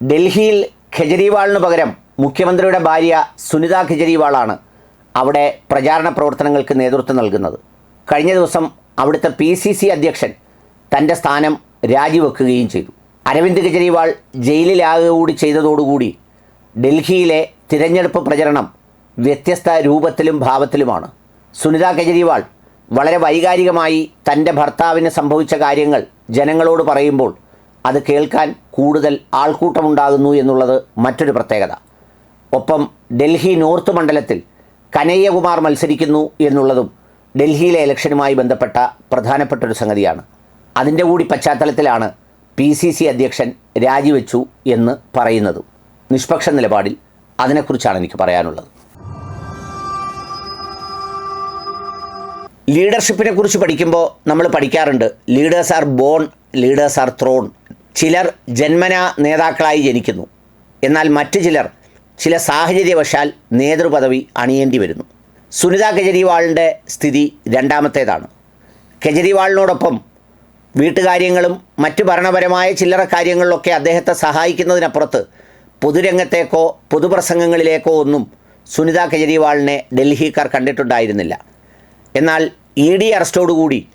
ഡൽഹിയിൽ ഖെജ്രിവാളിന് പകരം മുഖ്യമന്ത്രിയുടെ ഭാര്യ സുനിത ഖെജ്രിവാളാണ് അവിടെ പ്രചാരണ പ്രവർത്തനങ്ങൾക്ക് നേതൃത്വം നൽകുന്നത്. കഴിഞ്ഞ ദിവസം അവിടുത്തെ പി സി സി അധ്യക്ഷൻ തന്റെ സ്ഥാനം രാജിവെക്കുകയും ചെയ്തു. അരവിന്ദ് കെജ്രിവാൾ ജയിലിലാകുക കൂടി ചെയ്തതോടുകൂടി ഡൽഹിയിലെ തിരഞ്ഞെടുപ്പ് പ്രചരണം വ്യത്യസ്ത രൂപത്തിലും ഭാവത്തിലുമാണ്. സുനിത കെജ്രിവാൾ വളരെ വൈകാരികമായി തന്റെ ഭർത്താവിന് സംഭവിച്ച കാര്യങ്ങൾ ജനങ്ങളോട് പറയുമ്പോൾ അത് കേൾക്കാൻ കൂടുതൽ ആൾക്കൂട്ടമുണ്ടാകുന്നു എന്നുള്ളത് മറ്റൊരു പ്രത്യേകത. ഒപ്പം ഡൽഹി നോർത്ത് മണ്ഡലത്തിൽ കനയ്യകുമാർ മത്സരിക്കുന്നു എന്നുള്ളതും ഡൽഹിയിലെ ഇലക്ഷനുമായി ബന്ധപ്പെട്ട പ്രധാനപ്പെട്ട ഒരു സംഗതിയാണ്. അതിന്റെ കൂടി പശ്ചാത്തലത്തിലാണ് പി സി സി അധ്യക്ഷൻ രാജിവെച്ചു എന്ന് പറയുന്നതും. നിഷ്പക്ഷ നിലപാടിൽ അതിനെക്കുറിച്ചാണ് എനിക്ക് പറയാനുള്ളത്. ലീഡർഷിപ്പിനെ കുറിച്ച് പഠിക്കുമ്പോൾ നമ്മൾ പഠിക്കാറുണ്ട്. Leaders are born leaders are thrown ചിലർ ജന്മന നേതാക്കളായി ജനിക്കുന്നു. എന്നാൽ മറ്റു ചിലർ ചില സാഹചര്യവശാൽ നേതൃപദവി അണിയേണ്ടി വരുന്നു. സുനിത കെജ്രിവാളിന്റെ സ്ഥിതി രണ്ടാമത്തേതാണ്. കെജ്രിവാളിനോടൊപ്പം വീട്ടുകാര്യങ്ങളും മറ്റു ഭരണപരമായ ചില്ലറ കാര്യങ്ങളിലൊക്കെ അദ്ദേഹത്തെ സഹായിക്കുന്നതിനപ്പുറത്ത് പൊതുരംഗത്തേക്കോ പൊതുപ്രസംഗങ്ങളിലേക്കോ ഒന്നും സുനിത കെജ്രിവാളിനെ ഡൽഹിക്കാർ കണ്ടിട്ടുണ്ടായിരുന്നില്ല. എന്നാൽ ഇ ഡി അറസ്റ്റോടുകൂടി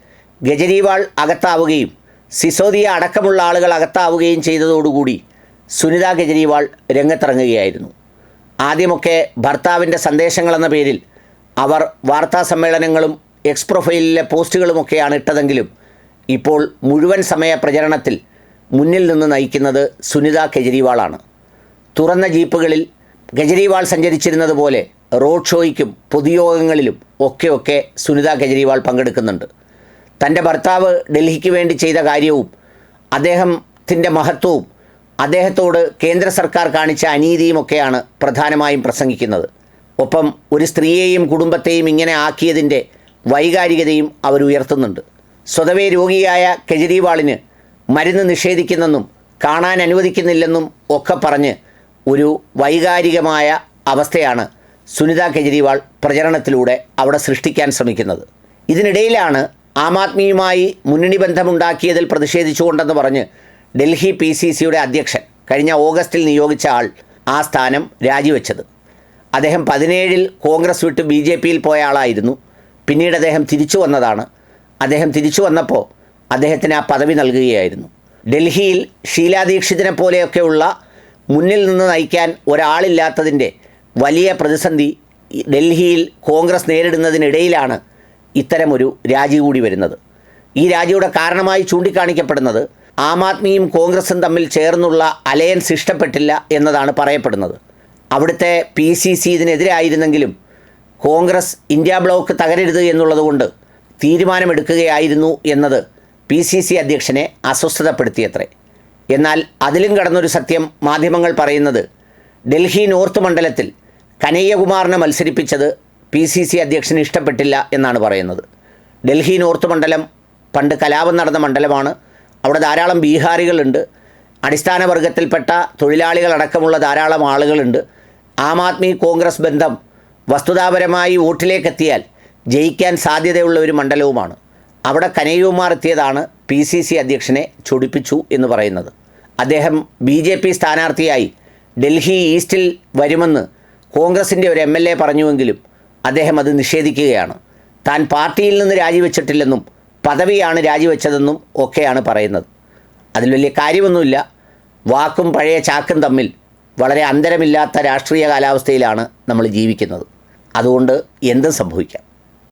ഗജരിവാൾ അകത്താവുകയും സിസോദിയ അടക്കമുള്ള ആളുകൾ അകത്താവുകയും ചെയ്തതോടുകൂടി സുനിത ഗജരിവാൾ രംഗത്തിറങ്ങുകയായിരുന്നു. ആദ്യമൊക്കെ ഭർത്താവിന്റെ സന്ദേശങ്ങളെന്ന പേരിൽ അവർ വാർത്താ സമ്മേളനങ്ങളും എക്സ് പ്രൊഫൈലിലെ പോസ്റ്റുകളുമൊക്കെയാണ് ഇട്ടതെങ്കിലും ഇപ്പോൾ മുഴുവൻ സമയ പ്രചരണത്തിൽ മുന്നിൽ നിന്ന് നയിക്കുന്നത് സുനിത കെജ്രിവാളാണ് തുറന്ന ജീപ്പുകളിൽ കെജ്രിവാൾ സഞ്ചരിച്ചിരുന്നത് പോലെ റോഡ് ഷോയ്ക്കും പൊതുയോഗങ്ങളിലും ഒക്കെ ഒക്കെ സുനിത കെജ്രിവാൾ പങ്കെടുക്കുന്നുണ്ട്. തന്റെ ഭർത്താവ് ഡൽഹിക്ക് വേണ്ടി ചെയ്ത കാര്യവും അദ്ദേഹത്തിന്റെ മഹത്വവും അദ്ദേഹത്തോട് കേന്ദ്ര സർക്കാർ കാണിച്ച അനീതിയുമൊക്കെയാണ് പ്രധാനമായും പ്രസംഗിക്കുന്നത്. ഒപ്പം ഒരു സ്ത്രീയെയും കുടുംബത്തെയും ഇങ്ങനെ ആക്കിയതിന്റെ വൈകാരികതയും അവരുയർത്തുന്നുണ്ട് സ്വതവേ രോഗിയായ കെജ്രിവാളിന് മരുന്ന് നിഷേധിക്കുന്നെന്നും കാണാൻ അനുവദിക്കുന്നില്ലെന്നും ഒക്കെ പറഞ്ഞ് ഒരു വൈകാരികമായ അവസ്ഥയാണ് സുനിത കെജ്രിവാൾ പ്രചരണത്തിലൂടെ അവിടെ സൃഷ്ടിക്കാൻ ശ്രമിക്കുന്നത്. ഇതിനിടയിലാണ് ആം ആദ്മിയുമായി മുന്നണി ബന്ധമുണ്ടാക്കിയതിൽ പ്രതിഷേധിച്ചുകൊണ്ടെന്ന് പറഞ്ഞ് ഡൽഹി പി സി സിയുടെ അധ്യക്ഷൻ കഴിഞ്ഞ ഓഗസ്റ്റിൽ നിയോഗിച്ച ആൾ ആ സ്ഥാനം രാജിവെച്ചത്. അദ്ദേഹം പതിനേഴിൽ കോൺഗ്രസ് വിട്ട് ബി ജെ പിയിൽ പോയ ആളായിരുന്നു. പിന്നീട് അദ്ദേഹം തിരിച്ചു വന്നതാണ്. അദ്ദേഹം തിരിച്ചു വന്നപ്പോൾ അദ്ദേഹത്തിന് ആ പദവി നൽകുകയായിരുന്നു. ഡൽഹിയിൽ ഷീലാ ദീക്ഷിതിനെ പോലെയൊക്കെയുള്ള മുന്നിൽ നിന്ന് നയിക്കാൻ ഒരാളില്ലാത്തതിന്റെ വലിയ പ്രതിസന്ധി ഡൽഹിയിൽ കോൺഗ്രസ് നേരിടുന്നതിനിടയിലാണ് ഇത്തരമൊരു രാജി കൂടി വരുന്നത്. ഈ രാജിയുടെ കാരണമായി ചൂണ്ടിക്കാണിക്കപ്പെടുന്നത് ആം ആദ്മിയും കോൺഗ്രസും തമ്മിൽ ചേർന്നുള്ള അലയൻസ് ഇഷ്ടപ്പെട്ടില്ല എന്നതാണ് പറയപ്പെടുന്നത്. അവിടുത്തെ പി സി സി ഇതിനെതിരായിരുന്നെങ്കിലും കോൺഗ്രസ് ഇന്ത്യ ബ്ലോക്ക് തകരരുത് എന്നുള്ളതുകൊണ്ട് തീരുമാനമെടുക്കുകയായിരുന്നു എന്നത് പി സി സി അധ്യക്ഷനെ അസ്വസ്ഥതപ്പെടുത്തിയത്രേ. എന്നാൽ അതിലും കടന്നൊരു സത്യം മാധ്യമങ്ങൾ പറയുന്നത് ഡൽഹി നോർത്ത് മണ്ഡലത്തിൽ കനയ്യകുമാറിനെ മത്സരിപ്പിച്ചത് പി സി സി അധ്യക്ഷന് ഇഷ്ടപ്പെട്ടില്ല എന്നാണ് പറയുന്നത്. ഡൽഹി നോർത്ത് മണ്ഡലം പണ്ട് കലാപം നടന്ന മണ്ഡലമാണ്. അവിടെ ധാരാളം ബീഹാറികളുണ്ട് അടിസ്ഥാന വർഗത്തിൽപ്പെട്ട തൊഴിലാളികളടക്കമുള്ള ധാരാളം ആളുകളുണ്ട്. ആം ആദ്മി കോൺഗ്രസ് ബന്ധം വസ്തുതാപരമായി വോട്ടിലേക്കെത്തിയാൽ ജയിക്കാൻ സാധ്യതയുള്ള ഒരു മണ്ഡലവുമാണ്. അവിടെ കനയ്യകുമാർ എത്തിയതാണ് പി സി സി അധ്യക്ഷനെ ചൊടിപ്പിച്ചു എന്ന് പറയുന്നത്. അദ്ദേഹം ബി ജെ പി സ്ഥാനാർത്ഥിയായി ഡൽഹി ഈസ്റ്റിൽ വരുമെന്ന് കോൺഗ്രസിന്റെ ഒരു എം എൽ എ പറഞ്ഞുവെങ്കിലും അദ്ദേഹം അത് നിഷേധിക്കുകയാണ്. താൻ പാർട്ടിയിൽ നിന്ന് രാജിവെച്ചിട്ടില്ലെന്നും പദവിയാണ് രാജിവെച്ചതെന്നും ഒക്കെയാണ് പറയുന്നത്. അതിൽ വലിയ കാര്യമൊന്നുമില്ല. വാക്കും പഴയ ചാക്കും തമ്മിൽ വളരെ അന്തരമില്ലാത്ത രാഷ്ട്രീയ കാലാവസ്ഥയിലാണ് നമ്മൾ ജീവിക്കുന്നത്. അതുകൊണ്ട് എന്തും സംഭവിക്കാം.